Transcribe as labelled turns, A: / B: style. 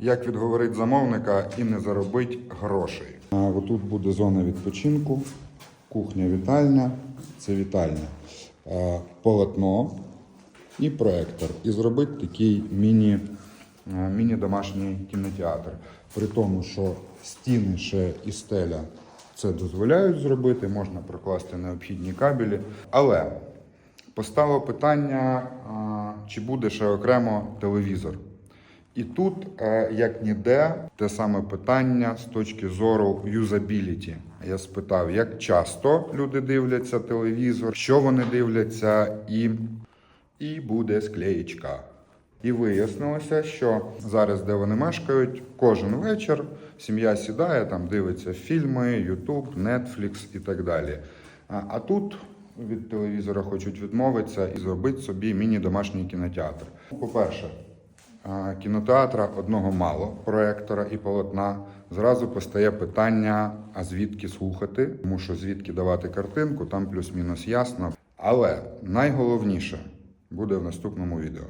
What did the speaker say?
A: Як відговорити замовника і не заробити грошей. А отут буде зона відпочинку, кухня вітальня, це вітальня, полотно і проектор. І зробити такий міні-домашній кінотеатр. При тому, що стіни ще і стеля це дозволяють зробити, можна прокласти необхідні кабелі. Але постало питання, чи буде ще окремо телевізор. І тут, е, як ніде, те саме питання з точки зору юзабіліті. Я спитав, як часто люди дивляться телевізор, що вони дивляться, і, і буде склеєчка. І вияснилося, що зараз, де вони мешкають, кожен вечір сім'я сідає, там дивиться фільми, YouTube, Netflix і так далі. А, а тут від телевізора хочуть відмовитися і зробити собі міні-домашній кінотеатр. По-перше, кінотеатра одного мало проектора і полотна. Зразу постає питання: а звідки слухати? Тому що звідки давати картинку, там плюс-мінус ясно. Але найголовніше буде в наступному відео.